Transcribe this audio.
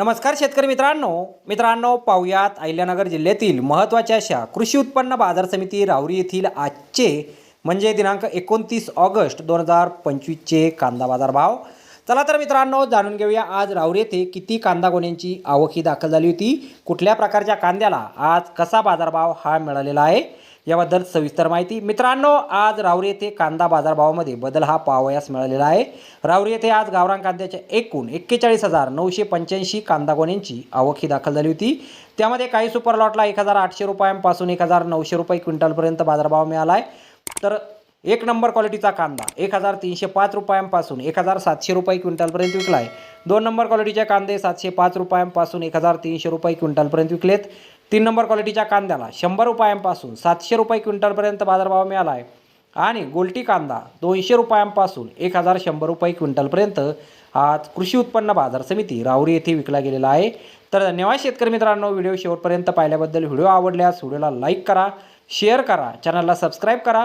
नमस्कार शेतकरी मित्रांनो. मित्रांनो पाहुयात अहिल्यानगर जिल्ह्यातील महत्त्वाच्या अशा कृषी उत्पन्न बाजार समिती राहुरी येथील आजचे म्हणजे दिनांक एकोणतीस ऑगस्ट दोन हजार पंचवीसचे कांदा बाजार भाव चला तर मित्रांनो जाणून घेऊया आज राहुरी येथे किती कांदा गोण्यांची आवक ही दाखल झाली होती. कुठल्या प्रकारच्या कांद्याला आज कसा बाजारभाव हा मिळालेला आहे याबद्दल सविस्तर माहिती. मित्रांनो आज राहुरी येथे कांदा बाजारभावामध्ये बदल हा पावयास मिळालेला आहे. राहुरी येथे आज गावरान कांद्याच्या एकूण एक्केचाळीस हजार नऊशे पंच्याऐंशी कांदा गोण्यांची आवक ही दाखल झाली होती. त्यामध्ये काही सुपर लॉटला एक हजार आठशे रुपयांपासून एक हजार नऊशे रुपये क्विंटलपर्यंत बाजारभाव मिळाला आहे. तर एक नंबर क्वालिटीचा कांदा एक हजार तीनशे पाच रुपयांपासून एक हजार सातशे रुपये क्विंटलपर्यंत विकला आहे दोन नंबर क्वालिटीचे कांदे सातशे पाच रुपयांपासून एक हजार तीनशे रुपये क्विंटलपर्यंत विकलेत. तीन नंबर क्वालिटीच्या कांद्याला शंभर रुपयांपासून सातशे रुपये क्विंटलपर्यंत बाजारभाव मिळाला आहे आणि गोल्टी कांदा दोनशे रुपयांपासून एक हजार शंभर रुपये क्विंटलपर्यंत आज कृषी उत्पन्न बाजार समिती राहुरी येथे विकला गेलेला आहे. तर धन्यवाद शेतकरी मित्रांनो व्हिडिओ शेवटपर्यंत पाहिल्याबद्दल व्हिडिओ आवडल्यास व्हिडिओला लाईक करा शेअर करा चॅनलला सबस्क्राईब करा.